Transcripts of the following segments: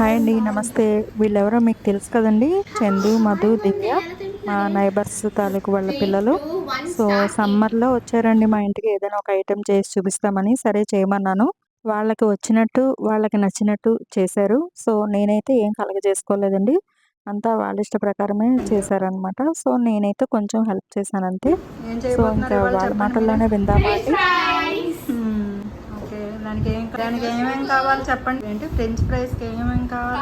Hi అండి నమస్తే. వీళ్ళెవరో మీకు తెలుసు కదండి. చందు మధు దివ్య మా నైబర్స్ తాలూకు వాళ్ళ పిల్లలు. సో సమ్మర్లో వచ్చారండి మా ఇంటికి. ఏదైనా ఒక ఐటెం చేసి చూపిస్తామని సరే చేయమన్నాను. వాళ్ళకి వచ్చినట్టు వాళ్ళకి నచ్చినట్టు చేశారు. సో నేనైతే ఏం కలగ చేసుకోలేదండి అంతా వాళ్ళ ఇష్ట ప్రకారమే చేశారనమాట సో నేనైతే కొంచెం హెల్ప్ చేశాను అంతే ఏం సో ఇంకా వాళ్ళ మాటల్లోనే విందామా దానికి ఏం దానికి ఏమేమి కావాలి చెప్పండి. ఏంటి? ఫ్రెంచ్ ఫ్రైస్కి ఏమేమి కావాలి?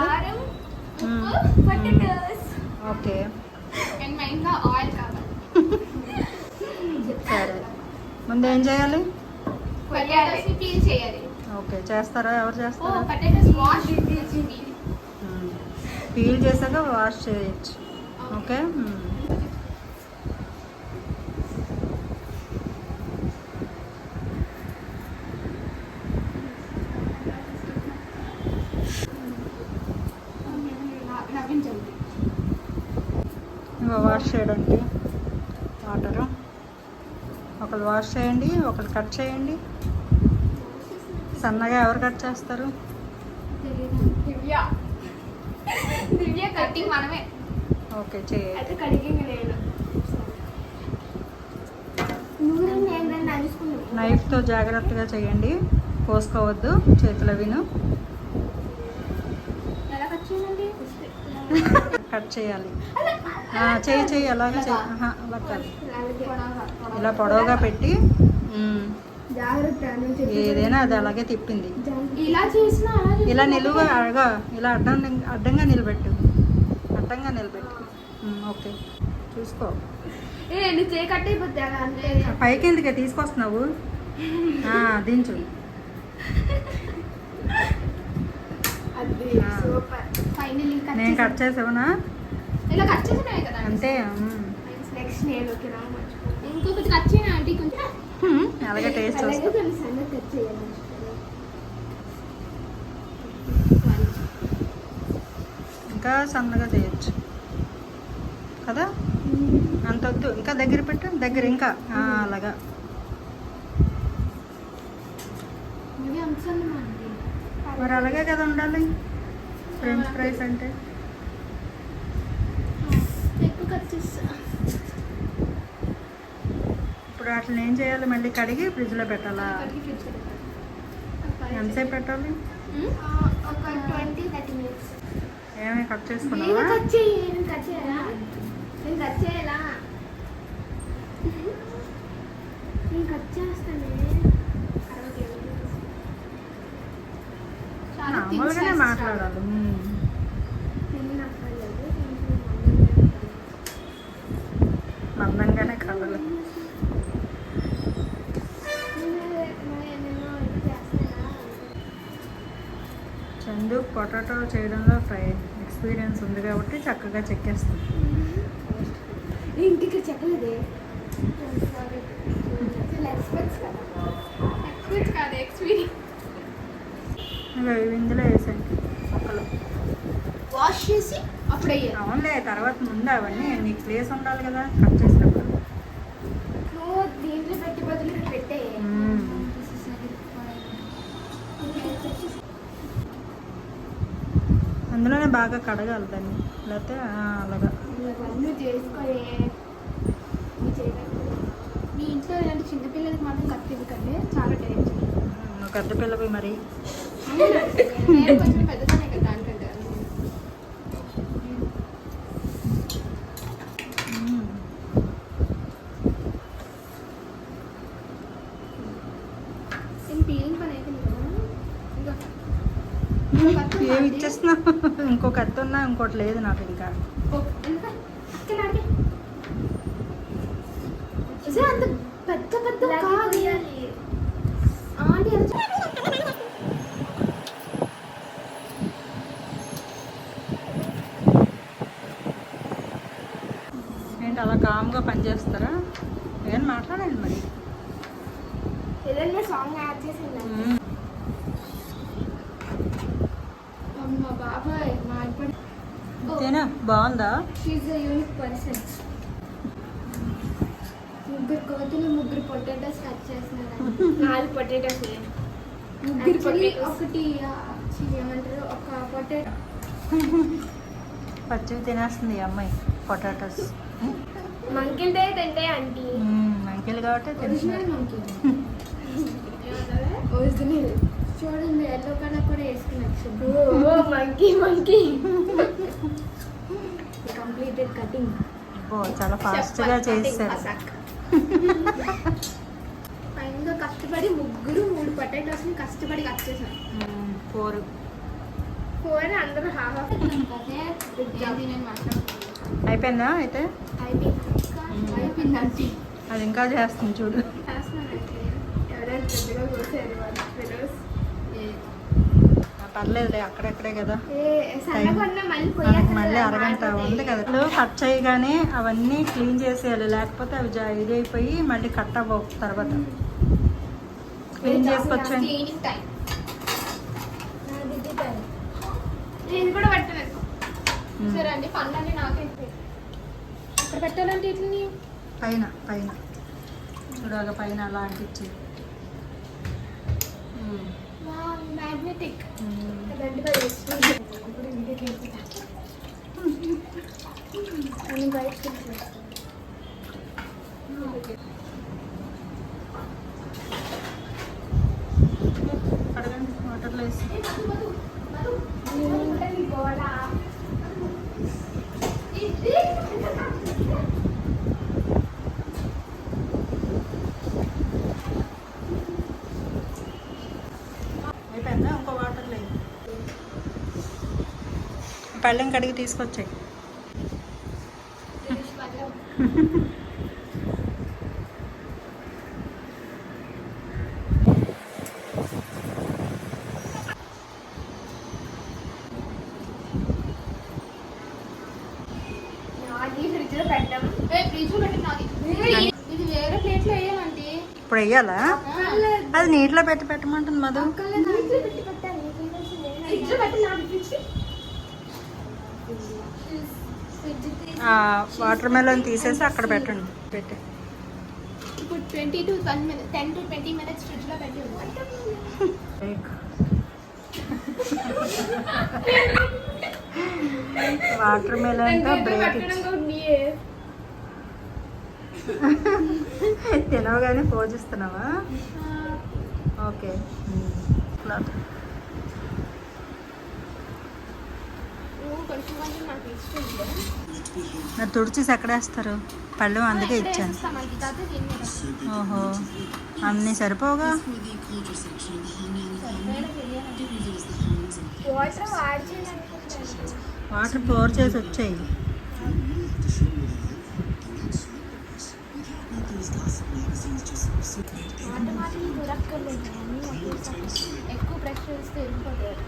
ఓకే. సరే. ముందు ఏం చేయాలి? ఓకే. చేస్తారా? ఎవరు చేస్తారా. పీల్ చేశాక వాష్ చేయొచ్చు. ఓకే. వాష్ చేయడానికి వాటరు. ఒకరు వాష్ చేయండి ఒకరు కట్ చేయండి. సన్నగా ఎవరు కట్ చేస్తారు? దివ్య దివ్య కటింగ్ మనమే. ఓకే చేయండి నైఫ్తో జాగ్రత్తగా చేయండి. కోసుకోవద్దు. చేతులు అవిను. ఎలా కట్ చేయాలండి? కట్ చేయాలి. చేయి చేయి అలాగే చేయి అలా కాదు ఇలా పొడవుగా పెట్టి ఏదైనా అది అలాగే తిప్పింది. ఇలా నిలువ అడగా ఇలా అడ్డం అడ్డంగా నిలబెట్టు. అడ్డంగా నిలబెట్టు. ఓకే. చూసుకో. పైకి ఎందుకే తీసుకొస్తున్నావు? దించు. అది. సూపర్. కట్ నేను కట్ చేసావునా? ఇలా కట్ చేసినాయి కదా. అంతే. నెక్స్ట్ నేను ఇంకొకటి కట్ చేయనా ఆంటీ కొంచెం. అలాగే టేస్ట్ అలాగే వస్తుంది. కొంచెం సన్నగా కట్ చేయాలి ఇంకా సన్నగా చేయొచ్చు. కదా? అంత వద్దు. ఇంకా దగ్గర పెట్టు దగ్గర ఇంకా. అలాగా ఇవి అంత సన్నమా ఆంటీ మరి అలాగే కదా ఉండాలి. ఫ్రెంచ్ ఫ్రైస్ అంటే. ఇప్పుడు అట్లా ఏం చేయాలి? మళ్ళీ కడిగి ఫ్రిడ్జ్లో పెట్టాలా? ఎంతసేపు పెట్టాలి. ఏమి కట్ నేను చేసుకున్నావా కట్ చేయాలా నేను కట్ చేస్తానే చాలా మామూలుగానే మాట్లాడాలి. మందంగానే కలలు చందు పొటాటో చేయడంలో ఫ్రై ఎక్స్పీరియన్స్ ఉంది కాబట్టి చక్కగా చెక్కేస్తుంది ఇంటికి కదా కాదు ఎక్స్పీరియన్స్ ఇవి ఇందులో వేసేయండి మొక్కలు వాష్ చేసి అప్పుడు అవునులే తర్వాత ముందు అవన్నీ నీకు ప్లేస్ ఉండాలి కదా కట్ చేసినప్పుడు నువ్వు దీంట్లో పెట్టి బదులు పెట్టే. అందులోనే బాగా కడగాలి దాన్ని. లేకపోతే అలాగా. మీ ఇంట్లో ఇలాంటి చిన్నపిల్లలకి మాత్రం కత్తి ఎందుకంటే చాలా డేంజర్ నువ్వు పెద్ద పిల్లవి మరి. నేను కొంచెం దానికంటే నేను పని ఏమి ఉన్నా ఇంకోటి లేదు నాకు ఇంకా ఓ, ఎంత? అక్కడ ఆడితే. ఇదే అంత పెద్ద పెద్ద కాదు ఆంటీ ఎంత ఏంటి అలా కామ్గా పనిచేస్తారా? ఏం మాట్లాడండి మరి? ఏదైనా సాంగ్ యాడ్ చేసింది? అంతేనా? బాగుందా? యూనిక్ పర్సన్ ముగ్గురు కోతులు ముగ్గురు పొటాటోస్ కట్ చేస్తున్నారు? నాలుగు పొటాటోస్ ముగ్గురు ఒకటి ఏమంటారు? ఒక పొటాటో పచ్చివి తినేస్తుంది అమ్మాయి పొటాటోస్ మంకిల్ తింటే ఆంటీ అంకెల్ కాబట్టి ఒరిజినల్ చూడండి ఎల్లో కలర్ కూడా వేసుకున్నచ్చు ఓ మంకీ మంకీ కంప్లీటెడ్ కటింగ్ చాలా ఫాస్ట్గా చేస్తారు ఫైనల్గా కష్టపడి ముగ్గురు మూడు పొటాటోస్ని కష్టపడి కట్ చేశారు. ఫోర్ ఫోర్ అందరూ హాఫ్ హాఫ్ అయిపోయిందా అయితే? అయిపోయింది. అది ఇంకా చేస్తుంది చూడు. పర్లేదులే అక్కడక్కడే కదా. మళ్ళీ అరగంట ఉంది కదా. కట్ చేయగానే అవన్నీ క్లీన్ చేసేయాలి. లేకపోతే అవి జా- ఇది అయిపోయి మళ్ళీ కట్ అవ్వవు తర్వాత. క్లీన్ నేను కూడా సరే అండి పనులన్నీ నాకే ఇక్కడ పెట్టాలంటే ఇట్లని? పైన పైన. చూడాలి పైన అలా అంటించి మ్యాగ్నెటిక్ గంటగా చేస్తుంది ఇప్పుడు ఇంటికి వెళ్తా నేను బయటకు వెళ్తాను. కడగండి వాటర్లో వేసి నేను గోడ అయిపోయిందా ఇంకో వాటర్లో వేయి. పళ్ళెం కడిగి తీసుకొచ్చాయి నాది ఫ్రిడ్జ్లో పెట్టాం ఫ్రిడ్జ్లో పెట్టాం నాది ఇది వేరే ప్లేట్లో వేయమంటే ఇప్పుడు వెయ్యాలా అది నీటిలో పెట్టి పెట్టమంటుంది మధు ఫ్రిడ్జ్లో పెట్టి నాది ఫ్రిడ్జ్ ఆ వాటర్ మెలన్ తీసేసి అక్కడ పెట్టండి. పెట్టి. ఇప్పుడు twenty to one minute ten to twenty minutes ఫ్రిడ్జ్లో పెట్టి. బ్రేక్ వాటర్ మెలన్తో బ్రేక్ తినవగానే పోజిస్తున్నావా? ఓకే కొంచెం కొంచెం నాకు ఇష్టం లేదు. మరి తుడిచేసి ఎక్కడేస్తారు? పళ్ళు అందుకే ఇచ్చాను. ఓహో. అన్నీ సరిపోగా వాటర్ పోర్ చేసి వచ్చాయి. ఎక్కువ ప్రెస్ చేస్తే వెళ్ళిపోతారు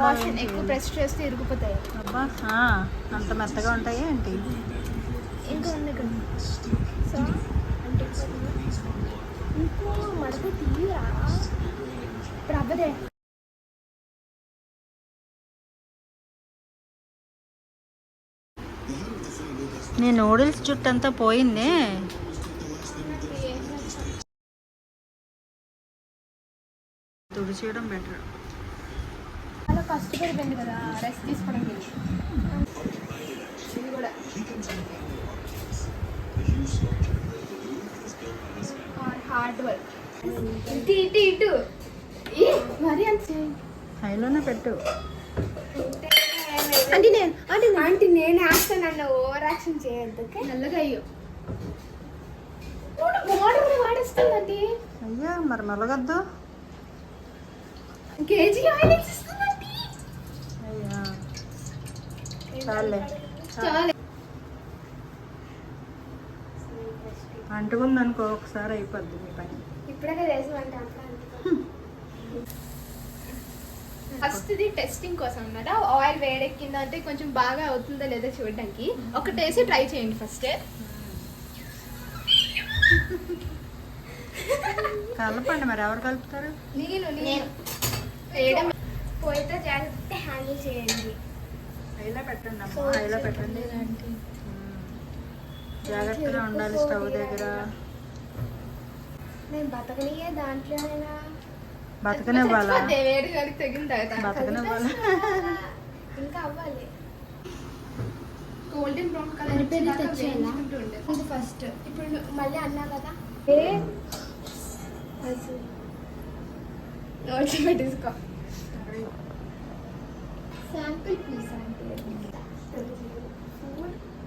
కాషన్ ఎక్కువ ప్రెస్ చేస్తే ఇరిగిపోతాయి. అబ్బా అంత మెత్తగా ఉంటాయి ఏంటి? ఇంకా ఉంది ఇక్కడ. సో అంటే ఇంకో మడత తీయరా ఇప్పుడు అవ్వదే నీ నూడిల్స్ చుట్టంతా పోయిందే. తుడిచేయడం బెటర్. చాలా కష్టపడిపోయింది కదా రెస్ట్ ఇది కూడా. హార్డ్ వర్క్ ఇటు ఇటు ఇటు. మరీ అంత. హైలోనే పెట్టు. అంటే నేను అంటే అంటే నేను వేస్తాను నన్ను ఓవర్ యాక్షన్ చేయొద్దు నల్లగా అయ్యో. వాటర్ వాడేస్తుందండి అయ్యా మరి మెలగద్దు కేజీ ఆయిల్ అయ్యా చాలే. చాలు. అంటుకుందనుకో ఒకసారి అయిపోద్ది మీ పని. ఇప్పుడే వేసామంటే ఫస్ట్ ఇది టెస్టింగ్ కోసం అన్నమాట. ఆయిల్ వేడెక్కిందా అంటే కొంచెం బాగా అవుతుందా లేదా చూడడానికి. ఒకటి వేసి ట్రై చేయండి ఫస్ట్ కలపండి మరి ఎవరు కలుపుతారు? నేను. నేను. వేయడం. పోయితే జాగ్రత్త హ్యాండిల్ చేయండి. హైలో పెట్టండి అమ్మ. హైలో పెట్టండి. జాగ్రత్తగా ఉండాలి స్టవ్ దగ్గర. నేను బతకనియే దాంట్లో అయినా. బతకనివ్వాలా. బతకనివ్వాలా? ఇంకా అవ్వాలి. గోల్డెన్ బ్రౌన్ కలర్ ఇది ఫస్ట్ ఇప్పుడు మళ్ళీ అన్నా కదా? పెట్టేసుకో శాంపిల్ పీస్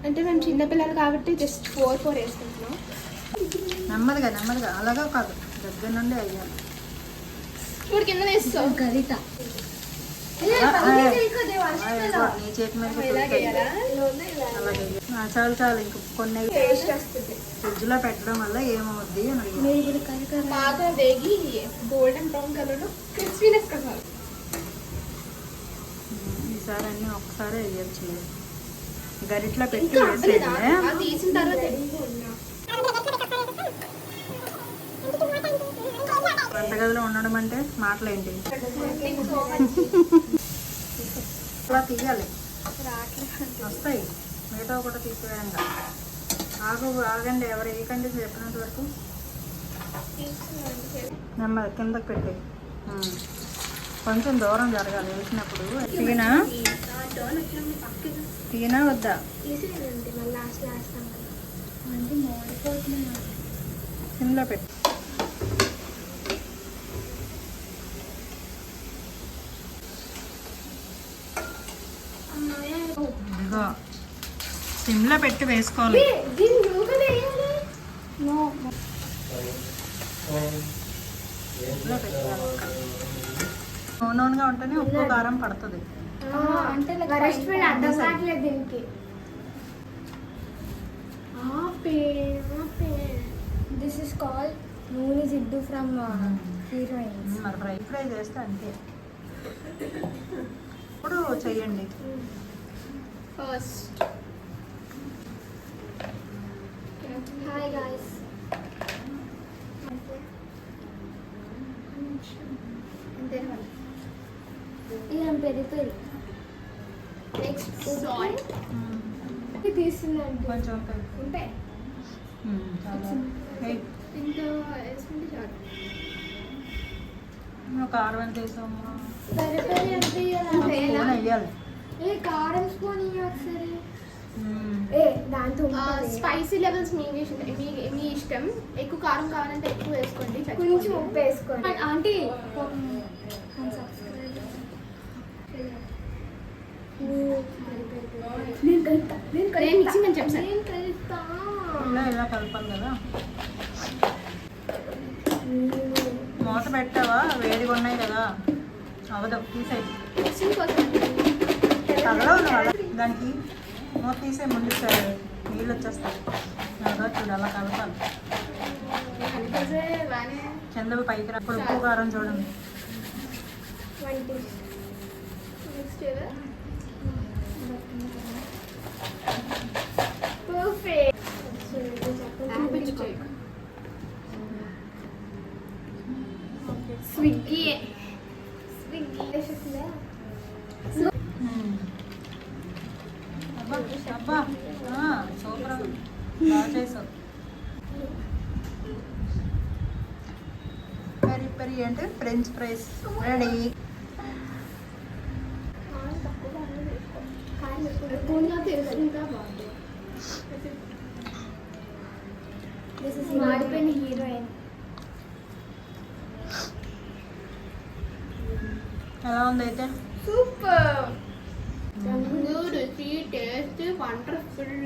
అంటే మేము చిన్నపిల్లలు కాబట్టి జస్ట్ ఫోర్ ఫోర్ వేసుకుంటున్నాం. నెమ్మదిగా నెమ్మదిగా. అలాగా కాదు. దగ్గర నుండి అయ్యాలి. ఇప్పుడు కింద వేస్తాం గరిట. నీ చేతి మీద చాలు చాలు. ఇంక కొన్ని ఫ్రిడ్జ్లో పెట్టడం వల్ల ఏమవుద్ది అని. బాగా వేగి గోల్డెన్ బ్రౌన్ కలర్ క్రిస్పీనెస్ కావాలి ఈసారి అన్ని ఒక్కసారి వేయచ్చు. గరిట్లో పెట్టి? వేసేయండి వంటగదిలో ఉండడం అంటే మాటలేంటి? అలా తీయాలి. వస్తాయి. మిగతా కూడా తీసివేయండి ఆగు ఆగండి ఎవరు ఏ కండిషన్ చెప్పినంత వరకు నెమ్మది కిందకి పెట్టి. కొంచెం దూరం జరగాలి వేసినప్పుడు. తీనా తీనా వద్దా? సిమ్లో పెట్టి. ఇదిగో సిమ్లో పెట్టి వేసుకోవాలి. సిమ్లో పెట్టాలి నూనెగా ఉంటేనే ఉప్పు కారం పడుతుంది. అంటే అర్థం కావట్లేదు దీనికి. దిస్ ఇస్ కాల్ నూనె జిడ్డు ఫ్రమ్ హీరోయిన్స్ మరి ఫ్రై ఫ్రై చేస్తే అంతే. ఇప్పుడు చెయ్యండి. ఫస్ట్ హాయ్ గాయ్స్ ఇది. పెరి పెరి నెక్స్ట్ సాల్ట్ తీసిందండి కొంచెం ఉంటాయి. ఇంకా వేసుకుంటే చాలు. కారం ఎంత అంటే కారం స్పూన్ ఒకసారి. ఏ దాంతో స్పైసీ లెవెల్స్ మీ ఇష్టం మీ మీ ఇష్టం. ఎక్కువ కారం కావాలంటే ఎక్కువ వేసుకోండి కొంచెం ఉప్పు వేసుకోండి. ఆంటీ నేను చెప్పాను ఇలా ఇలా కలపాలి కదా. మూత పెట్టావా? వేడిగా ఉన్నాయి కదా. అవదు తీసేయి. తగలవు దానికి మూత తీసే ముందు నీళ్ళు వచ్చేస్తాయి. అదో చూడు అలా కలపాలి. కింద పైకి రా. ఇప్పుడు ఉప్పు కారం చూడండి. నెక్స్ట్ స్విగ్గీ స్విగ్గీ అబ్బా సూపర్ బాగా చేసావు పెరి పెరి అంటే ఫ్రెంచ్ ఫ్రైస్ రెడీ మాడిపోయిన హీరోయిన్ ఎలా ఉంది అయితే సూపర్ రుచి టేస్ట్ వండర్ఫుల్